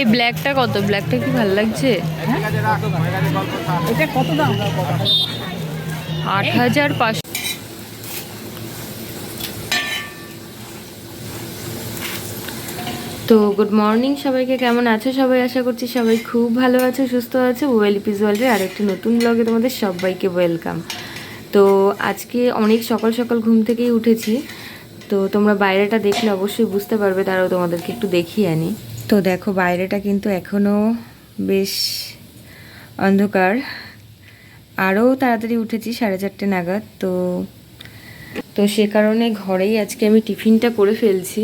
এই ব্ল্যাকটা কত? ব্ল্যাকটা কি ভালো লাগছে? এটা কত দাম? আট হাজার পাঁচশো। তো গুড মর্নিং সবাইকে কেমন আছো সবাই? আশা করছি সবাই খুব ভালো আছো সুস্থ আছো। ওয়েল পিজুয়ালের আরেকটি নতুন ব্লগে তোমাদের সবাইকে ওয়েলকাম তো আজকে অনেক সকাল সকাল ঘুম থেকেই উঠেছি। তো তোমরা বাইরেটা দেখলে অবশ্যই বুঝতে পারবে তারাও তোমাদেরকে একটু দেখিয়ে আনি। তো দেখো বাইরেটা কিন্তু এখনও বেশ অন্ধকার। আরও তাড়াতাড়ি উঠেছি সাড়ে চারটে নাগাদ তো তো সে কারণে ঘরেই আজকে আমি টিফিনটা করে ফেলছি।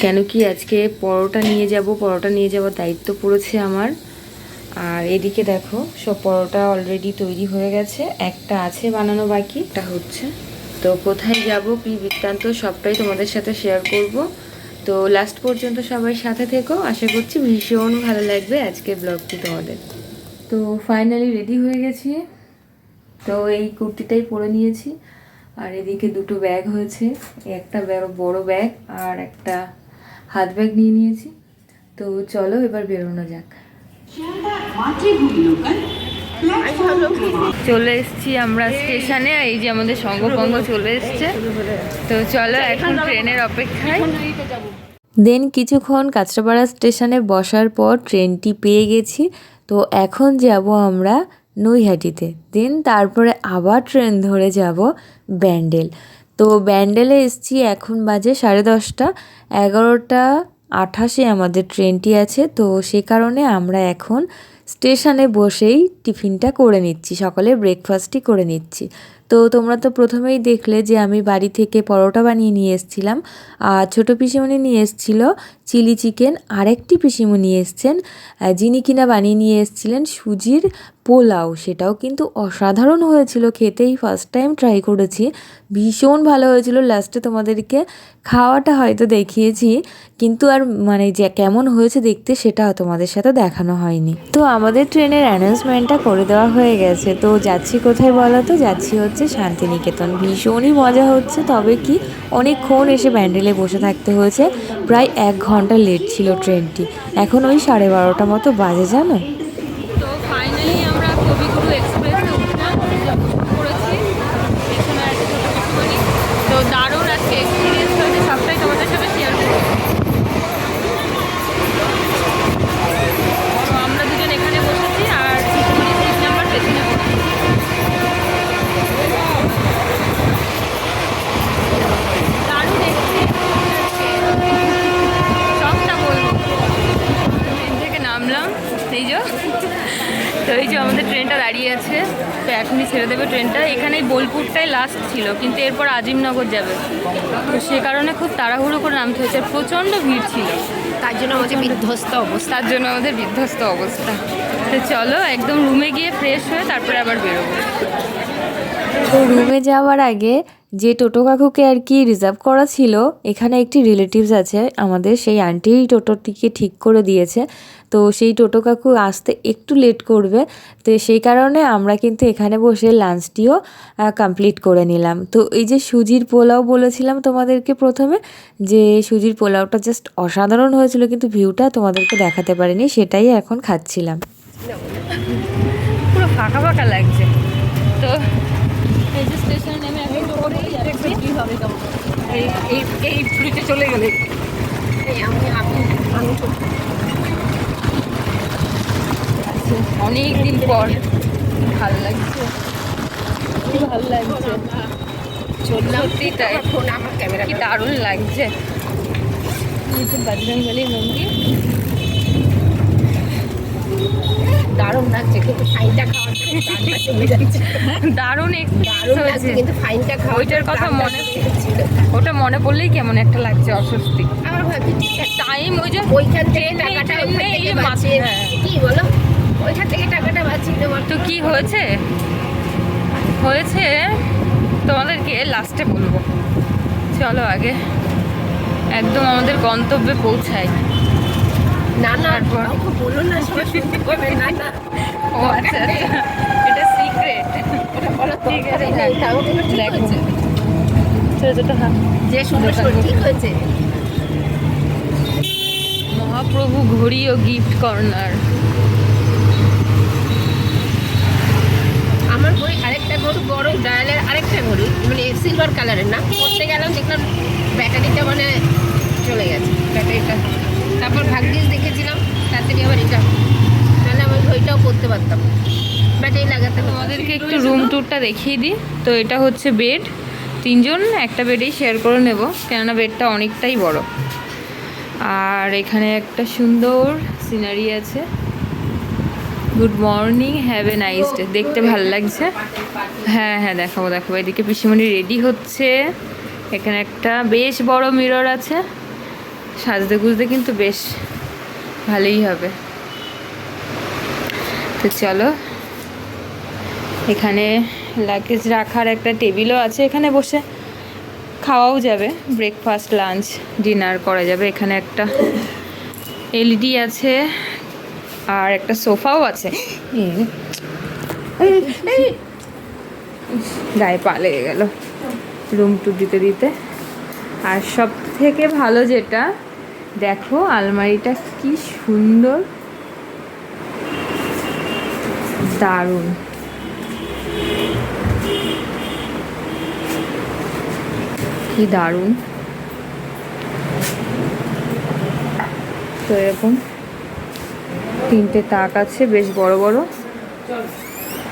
কেন কি আজকে পরোটা নিয়ে যাব পরোটা নিয়ে যাওয়ার দায়িত্ব পড়েছে আমার। আর এদিকে দেখো সব পরোটা অলরেডি তৈরি হয়ে গেছে একটা আছে বানানো বাকি। এটা হচ্ছে। তো কোথায় যাব কি বৃত্তান্ত সবটাই তোমাদের সাথে শেয়ার করব। তো লাস্ট পর্যন্ত সবাই সাথে থেকো। আশা করছি ভীষণ ভালো লাগবে আজকে ব্লগটি তোমাদের। তো ফাইনালি রেডি হয়ে গেছি। তো এই কুর্তিটাই পরে নিয়েছি। আর এদিকে দুটো ব্যাগ হয়েছে। একটা বড় ব্যাগ আর একটা হাত ব্যাগ নিয়ে নিয়েছি। তো চলো এবার বেরোনো যাক। চলে এসেছি আমরা স্টেশনে। এই যে আমাদের সঙ্গপঙ্গ চলে এসছে। তো চলো এখন ট্রেনের অপেক্ষায়। দেন কিছুক্ষণ কাঁচরাপাড়া স্টেশনে বসার পর ট্রেনটি পেয়ে গেছি। তো এখন যাব আমরা নৈহাটিতে। দেন তারপরে আবার ট্রেন ধরে যাব ব্যান্ডেল। তো ব্যান্ডেলে এসছি এখন বাজে সাড়ে দশটা। এগারোটা আঠাশে আমাদের ট্রেনটি আছে। তো সে কারণে আমরা এখন স্টেশনে বসেই টিফিনটা করে নিচ্ছি। সকালে ব্রেকফাস্টই করে নিচ্ছি। তো তোমরা তো প্রথমেই দেখলে যে আমি বাড়ি থেকে পরোটা বানিয়ে নিয়ে এসেছিলাম। আর ছোটো পিসিমণি নিয়ে এসেছিল চিলি চিকেন। আরেকটি পিসিমণি এসছেন যিনি কিনা বানিয়ে নিয়ে এসেছিলেন সুজির পোলাও, সেটাও কিন্তু অসাধারণ হয়েছিল খেতেই। ফার্স্ট টাইম ট্রাই করেছি। ভীষণ ভালো হয়েছিল। লাস্টে তোমাদেরকে খাওয়াটা হয়তো দেখিয়েছি, কিন্তু আর মানে যে কেমন হয়েছে দেখতে সেটা তোমাদের সাথে দেখানো হয়নি। তো আমাদের ট্রেনের অ্যানাউন্সমেন্টটা করে দেওয়া হয়ে গেছে। তো যাচ্ছি কোথায় বলো তো? যাচ্ছি হচ্ছে শান্তিনিকেতন। ভীষণই মজা হচ্ছে। তবে কি অনেকক্ষণ এসে ব্যান্ডেলে বসে থাকতে হয়েছে। প্রায় এক ঘণ্টা লেট ছিল ট্রেনটি। এখন ওই সাড়ে বারোটা মতো বাজে, জানো? ট্রেনটা দাঁড়িয়ে আছে। তো এখনই ছেড়ে দেবে ট্রেনটা। এখানেই বোলপুরটাই লাস্ট ছিল কিন্তু এরপর আজিমনগর যাবে। তো সে কারণে খুব তাড়াহুড়ো করে নামতে হয়েছে। প্রচণ্ড ভিড় ছিল। তার জন্য আমাদের বিধ্বস্ত অবস্থা। তার জন্য আমাদের বিধ্বস্ত অবস্থা। চলো, একদম রুমে গিয়ে ফ্রেশ হয়ে তারপরে আবার বেরোবো। তো রুমে যাওয়ার আগে যে টোটো কাকুকে আর কি রিজার্ভ করা ছিল, এখানে একটি রিলেটিভস আছে, আমাদের সেই আন্টি টোটোটিকে ঠিক করে দিয়েছে। তো সেই টোটো কাকু আসতে একটু লেট করবে, তো সেই কারণে আমরা কিন্তু এখানে বসে লাঞ্চটিও কমপ্লিট করে নিলাম। তো এই যে সুজির পোলাও বলেছিলাম তোমাদেরকে প্রথমে, যে সুজির পোলাওটা জাস্ট অসাধারণ হয়েছিল, কিন্তু ভিউটা তোমাদেরকে দেখাতে পারিনি, সেটাই এখন খাচ্ছিলাম। পুরো ফাঁকা ফাঁকা লাগছে। তো এই যে স্টেশনে নেমে এই এই এই চলে গেলে। এই আমি আমি আমি অনেক দিন পর ভালো লাগছে। খুব ভালো লাগছে। সত্যি তাই। আমার ক্যামেরা কি দারুণ লাগছে। এই যে বজরংবলী মন্দির। দারুণ লাগছে কিন্তু ফাইনটা খাওয়ার দারুণ দারুণ লাগছে হয়েছে। কিন্তু ফাইনটা খাওয়ার ওইটার কথা মনে- ওটা মনে পড়লেই কেমন একটা লাগছে অস্বস্তি। আমার ভাবছি টাইম ওই যে ওইখান থেকে টাকাটা এই যে হ্যাঁ। কি বলো? ওইখান থেকে টাকাটা বাঁচিয়ে দেওয়ার তো কি হয়েছে? হয়েছে তোমাদেরকে লাস্টে বলব। চলো আগে একদম আমাদের গন্তব্যে পৌঁছাই। না না? বলো না শুনতে না না ও আচ্ছা আচ্ছা। এটা সিক্রেট ওটা বলো ঠিক আছে, তাও কোনো ঠিক ছোটো ছোটো যে শুনে ঠিক হয়েছে? মহাপ্রভু ঘড়ি ও গিফট কর্নার আমার ঘড়ি আরেকটা গরু বড় ডায়ালের আরেকটা ঘড়ি মানে সিলভার কালারের না। করতে গেলাম দেখলাম ব্যাটারিটা মানে চলে গেছে ব্যাটারিটা তারপর ভাগ্যিস দেখেছিলাম তাড়াতাড়ি আবার এটা তাহলে আমি ঘড়িটাও করতে পারতাম। ব্যাটারি লাগাতে হতো। তোমাদেরকে একটু রুম ট্যুরটা দেখিয়ে দিই। তো এটা হচ্ছে বেড তিনজন একটা বেডেই শেয়ার করে নেব। কেননা বেডটা অনেকটাই বড়। আর এখানে একটা সুন্দর সিনারি আছে। Good morning have a nice day দেখতে ভালো লাগছে। হ্যাঁ হ্যাঁ দেখাবো দেখাবো। এদিকে পিসিমণি রেডি হচ্ছে। এখানে একটা বেশ বড় মিরর আছে। সাজতে গুজতে কিন্তু বেশ ভালোই হবে। তো চলো, এখানে লাগেজ রাখার একটা টেবিলও আছে এখানে বসে। খাওয়াও যাবে ব্রেকফাস্ট লাঞ্চ ডিনার করা যাবে। এখানে একটা এলইডি আছে আর একটা সোফাও আছে। গায়ে পা লেগে গেল। রুম টু দিতে দিতে। আর সব থেকে ভালো যেটা, দেখো আলমারিটা কি সুন্দর। দারুণ। কি দারুণ। তো এরকম তিনটে তাক আছে, বেশ বড় বড়।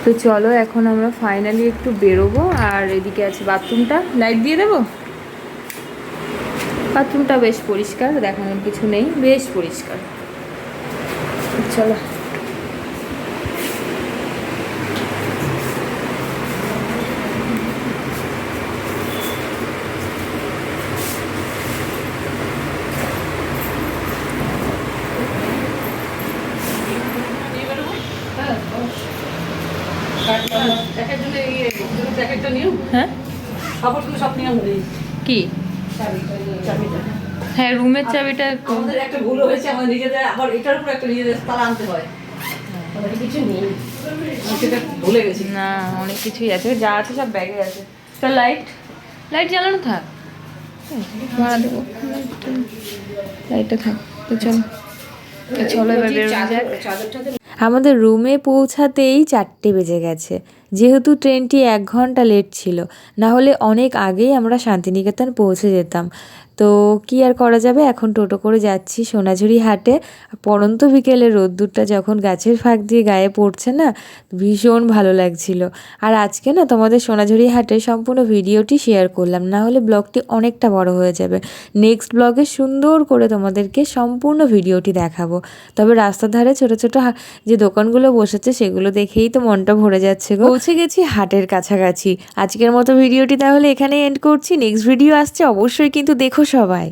তো চলো এখন আমরা ফাইনালি একটু বেরোবো, আর এদিকে আছে বাথরুমটা। লাইট দিয়ে দেবো? বাথরুমটা বেশ পরিষ্কার দেখানোর কিছু নেই বেশ পরিষ্কার। চলো। হ্যাঁ? কি? হ্যাঁ রুমের চাবিটা আমাদের একটা ভুল হয়েছে আমাদের নিজেদের আবার এটার উপর একটা নিজেদের তালা আনতে হয়। কিছু নেই। সেটা ভুলে গেছি। না অনেক কিছুই আছে যা আছে সব ব্যাগে আছে। তো লাইট লাইট জ্বালানো থাক। ভাড়া দেবো। লাইটটা থাক তো চলো। চলো এবার বেরোনো যাক। আমাদের রুমে পৌঁছাতেই চারটে বেজে গেছে। যেহেতু ট্রেনটি এক ঘণ্টা লেট ছিল না হলে অনেক আগেই আমরা শান্তিনিকেতন পৌঁছে যেতাম। তো কি আর করা যাবে? এখন টোটো করে যাচ্ছি সোনাঝুরি হাটে। পরন্ত বিকেলে রোদ্দুরটা যখন গাছের ফাঁক দিয়ে গায়ে পড়ছে না, ভীষণ ভালো লাগছিল। আর আজকে না তোমাদের সোনাঝুরি হাটে সম্পূর্ণ ভিডিওটি শেয়ার করলাম না হলে ব্লগটি অনেকটা বড় হয়ে যাবে। নেক্সট ব্লগে সুন্দর করে তোমাদেরকে সম্পূর্ণ ভিডিওটি দেখাবো। তবে রাস্তার ধারে ছোট ছোট যে দোকানগুলো বসেছে, সেগুলো দেখেই তো মনটা ভরে যাচ্ছে গো। পৌঁছে গেছি হাটের কাছাকাছি। আজকের মতো ভিডিওটি তাহলে এখানেই এন্ড করছি। নেক্সট ভিডিও আসছে, অবশ্যই কিন্তু দেখো সবাই।